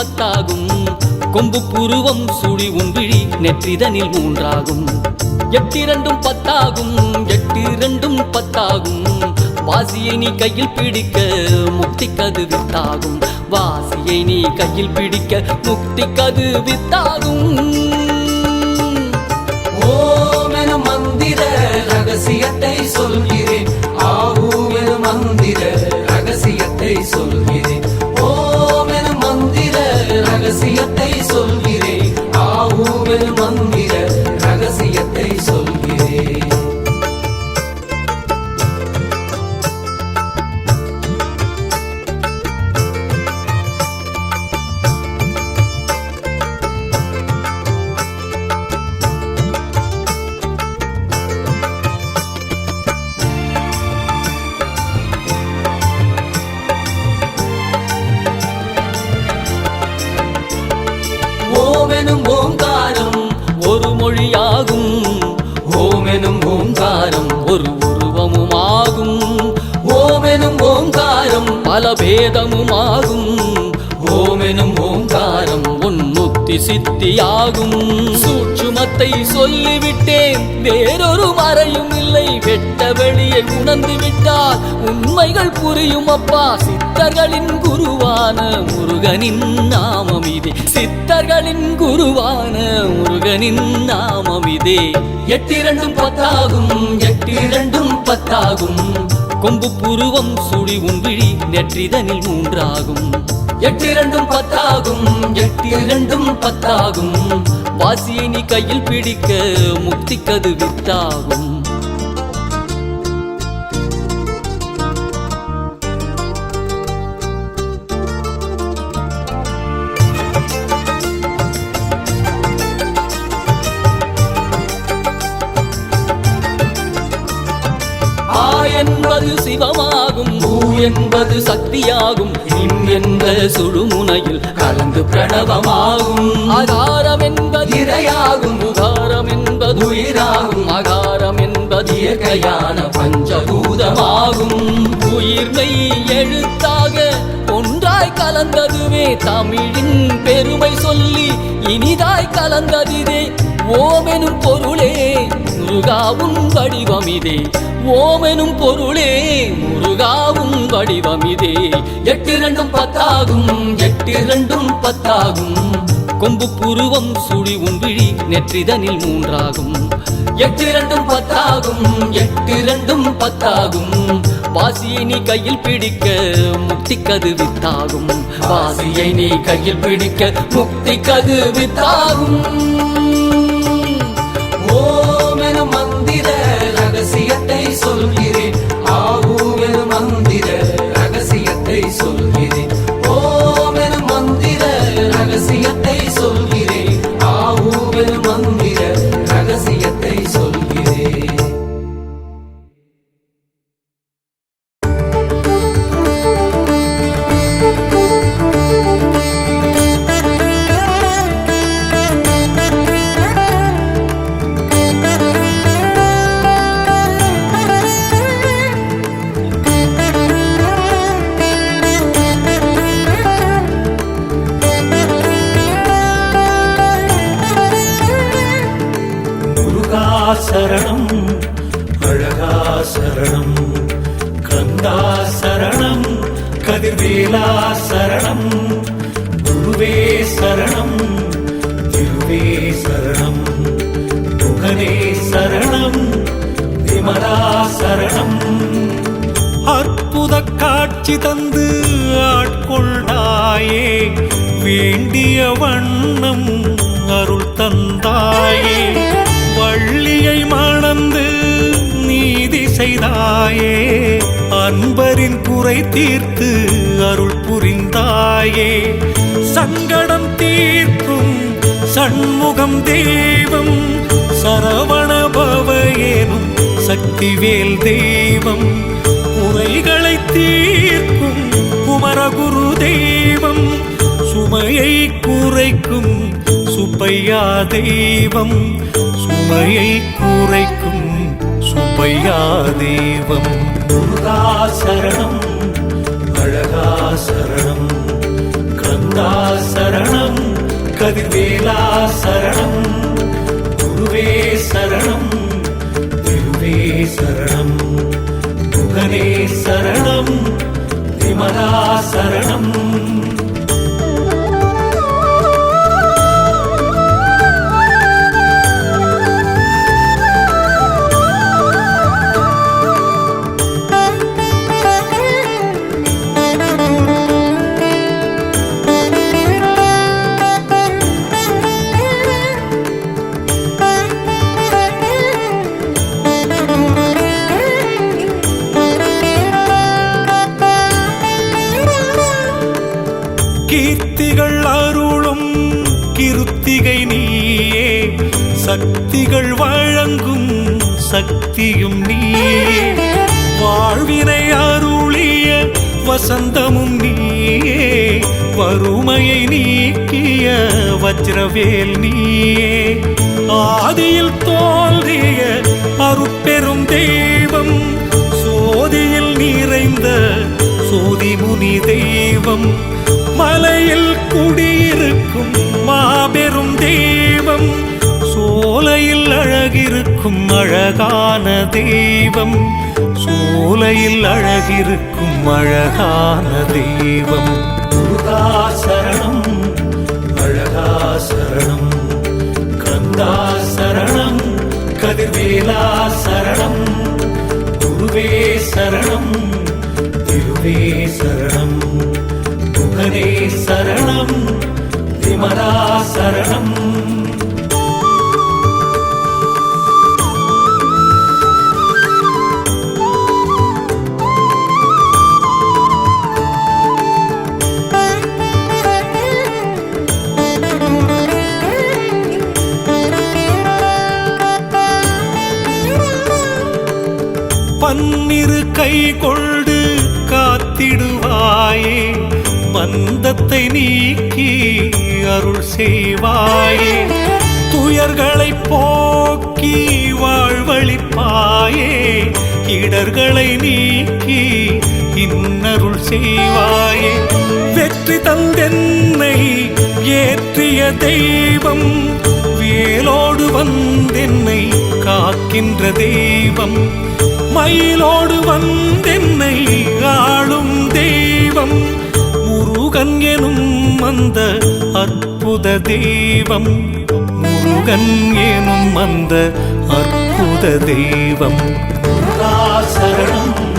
எட்டிரண்டும் பத்தாகும் கொம்பு புருவம் சுழி உன்விழி நெற்றிதனில் மூன்றாகும். எட்டிரண்டும் பத்தாகும் எட்டிரண்டும் பத்தாகும். வாசியை நீ கையில் பிடிக்க முக்தி கது வித்தாகும். வாசியை நீ கையில் பிடிக்க முக்தி கது வித்தாகும். ஓம் மந்திர ரகசியத்தை ஓங்காரம் ஒரு உருவமுமாகும். ஓமெனும் ஓங்காரம் பல பேதமுமாகும். ஓமெனும் ஓங்காரம் உன்முக்தி சித்தியாகும். சூட்சுமத்தை சொல்லிவிட்டேன் வேறொரு மறையும் இல்லை. உண்மைகள் புரியும் அப்பா. சித்தர்களின் குருவான முருகனின் நாமம் இதே. சித்தர்களின் குருவான முருகனின் நாமம் இதே. எட்டிரண்டும் பத்தாகும் எட்டிரண்டும் பத்தாகும். கொம்பு புருவம் சுழி உன்விழி நெற்றிதனில் மூன்றாகும். எட்டிரண்டும் பத்தாகும் எட்டிரண்டும் பத்தாகும். வாசியை நீ கையில் பிடிக்க முக்தி கது வித்தாகும் என்பது சக்தியாகும். இம் என்ற சுழுமுனையில் கலந்து பிரணவமாகும். ஆகாரம் என்பது இரையாகும். உகாரம் என்பது உயிராகும். அகாரம் என்பது இயற்கையான பஞ்சபூதமாகும். உயிர்மை எழுத்தாக ஒன்றாய் கலந்ததுவே தமிழின் பெருமை சொல்லி இனிதாய் கலந்ததிதே ஓமெனும் பொருளே முருகாவும் வடிவமிதே. ஓமெனும் பொருளே முருகாவும் வடிவமிதே. எட்டு ரெண்டும் பத்தாகும் எட்டு ரெண்டும் பத்தாகும். கொம்பு புருவம் சுழி உன்விழி நெற்றிதனில் மூன்றாகும். எட்டு ரெண்டும் பத்தாகும் எட்டு ரெண்டும் பத்தாகும். வாசியை நீ கையில் பிடிக்க முக்தி கது வித்தாகும் வாசியை நீ கையில் பிடிக்க முக்தி கது வித்தாகும் அற்புத காட்சி தந்து ஆட்கொண்டாயே வேண்டிய வண்ணம் அருள் தந்தாயே. வள்ளியை மணந்து நீதி செய்தாயே அன்பரின் குறை தீர்த்து அருள் புரிந்தாயே. சங்கடம் தீர்க்கும் சண்முகம் தெய்வம் சரவணபவ எனும் சக்திவேல் தெய்வம். குறைகளை தீர்க்கும் குமரகுரு தெய்வம் சுமையை குறைக்கும் சுப்பையா தெய்வம் சுமையை குறைக்கும் சுப்பையா தெய்வம். முருகா சரணம் அழகா சரணம் கந்தா சரணம் கதிர்வேலா சரணம் குருவே சரணம் திருவே சரணம். శరణం విమలా శరణం. சக்தியும் நீ வாழ்வினை அருளிய வசந்தமும் நீ வறுமையை நீக்கிய வஜ்ரவேல் நீயே. ஆதியில் தோன்றிய அருட்பெரும் தெய்வம் சோதியில் நிறைந்த சோதி முனி தெய்வம் மலையில் குடியிருக்கும் மாபெரும் தெய்வம் சோலையில் அழகிருக்கும் அழகான தெய்வம். சோலையில் அழகிருக்கும் அழகான தெய்வம். முருகா சரணம் அழகா சரணம் கந்தா சரணம் கதிர்வேலா சரணம் குருவே சரணம் திருவே சரணம் புகனே சரணம் விமலா சரணம் பன்னிரு கை கொண்டு காத்திடுவாயே. பந்தத்தை நீக்கி அருள் செய்வாயே. துயர்களை போக்கி வாழ்வழிப்பாயே. இடர்களை நீக்கி இன்னருள் செய்வாயே. வெற்றி தந்தென்னை ஏற்றிய தெய்வம் வேலோடு வந்தென்னை காக்கின்ற தெய்வம். மயிலோடு வந்தென்னை ஆளும் தெய்வம். முருகன் எனும் அந்த அற்புத தெய்வம். முருகன் எனும் அந்த அற்புத தெய்வம். முருகா சரணம்.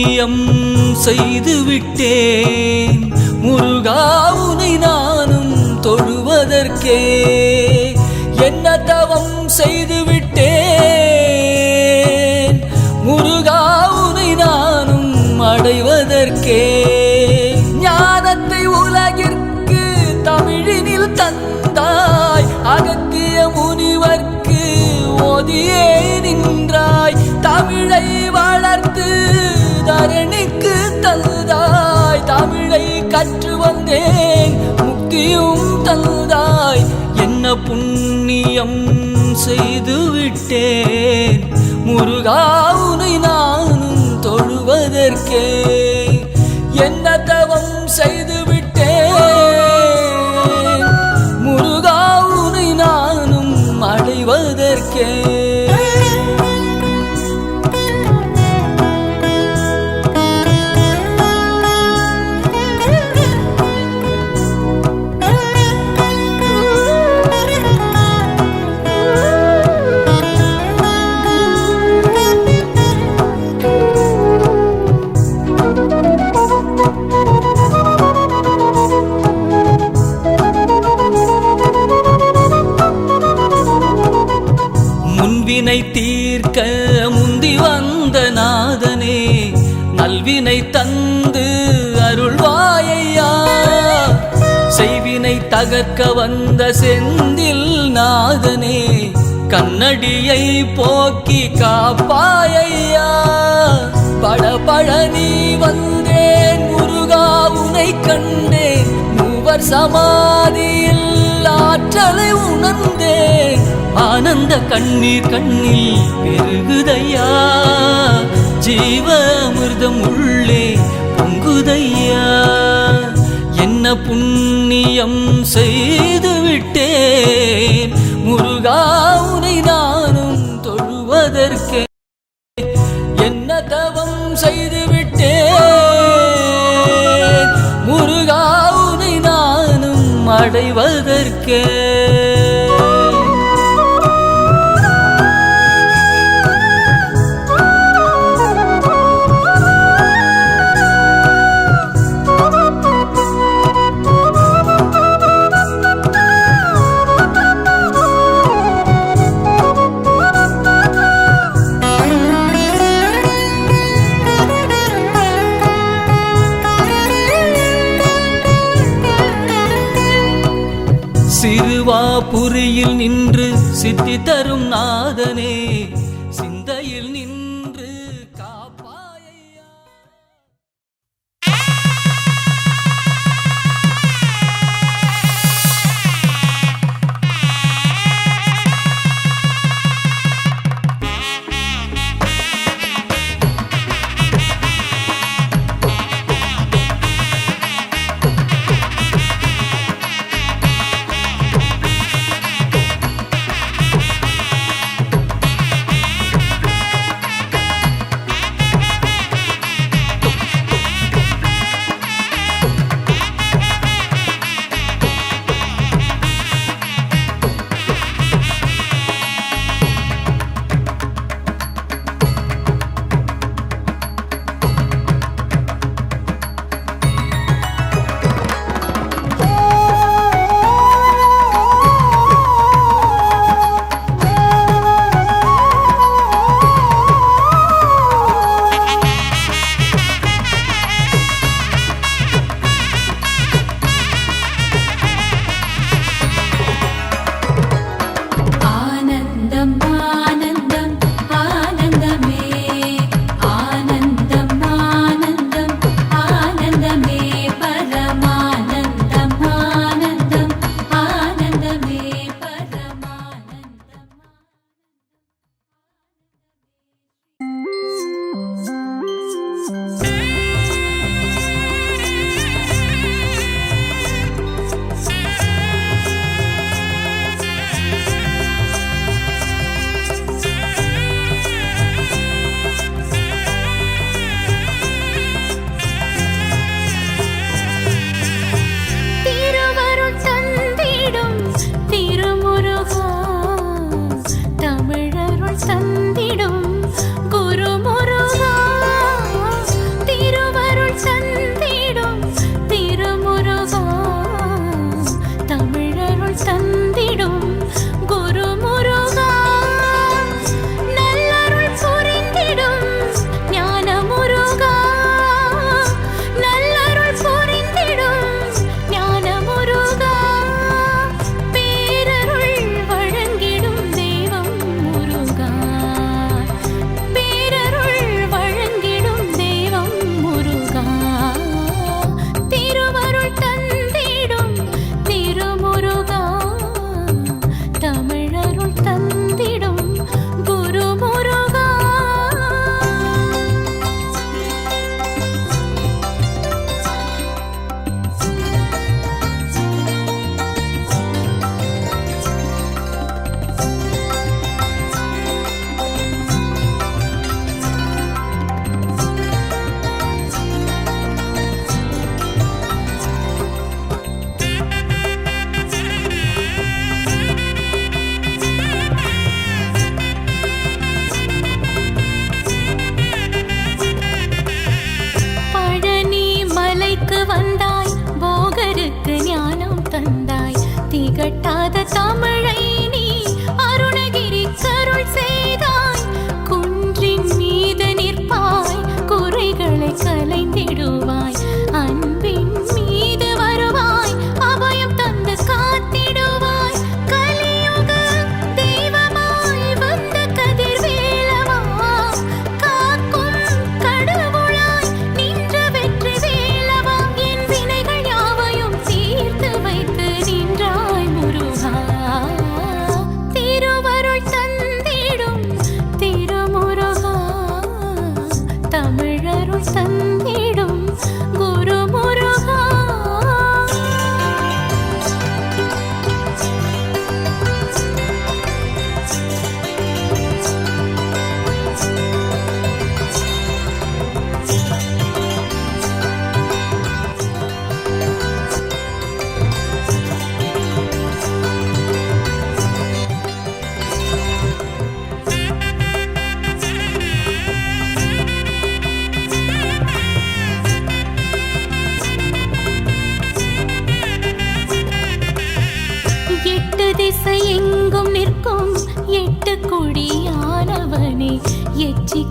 புண்ணியம் செய்து விட்டேன் முருகா உனை நானும் தொழுவதற்கே என்ன தவம் செய்து விட்டேன் முருகா உனை நானும் அடைவதற்கே ஞானத்தை உலகிற்கு தமிழினில் தந்தாய். அகத்திய முனிவர்க்கு ஓதியே நின்றாய். தமிழை வளர்த்து தரணிக்கு தந்தாய். தமிழை கற்று வந்தேன் முக்தியும் தந்தாய். என்ன புண்ணியம் செய்து விட்டேன். முருகா உனை நானும் தொழுவதற்கே. என்ன தவம் செய்து விட்டேன். முருகா உனை நானும் அடைவதற்கே. தகர்க்க வந்த செந்தில் நாதனே கண்ணடியை போக்கி காப்பாயையா? பட பழனி வந்தேன் முருகா உனை கண்டேன் மூவர் சமாதியில் ஆற்றலை உணர்ந்தேன். ஆனந்த கண்ணீர் கண்ணில் பெருகுதையா? ஜீவ அமிர்தம் உள்ளே பொங்குதையா? என்ன புண்ணியம் செய்து விட்டேன்? முருகா உனை நானும் தொழுவதற்கே என்ன தவம் செய்து விட்டேன்? முருகா உனை நானும் அடைவதற்கே புரியில் நின்று சித்தி தரும் நாதனே.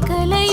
கலை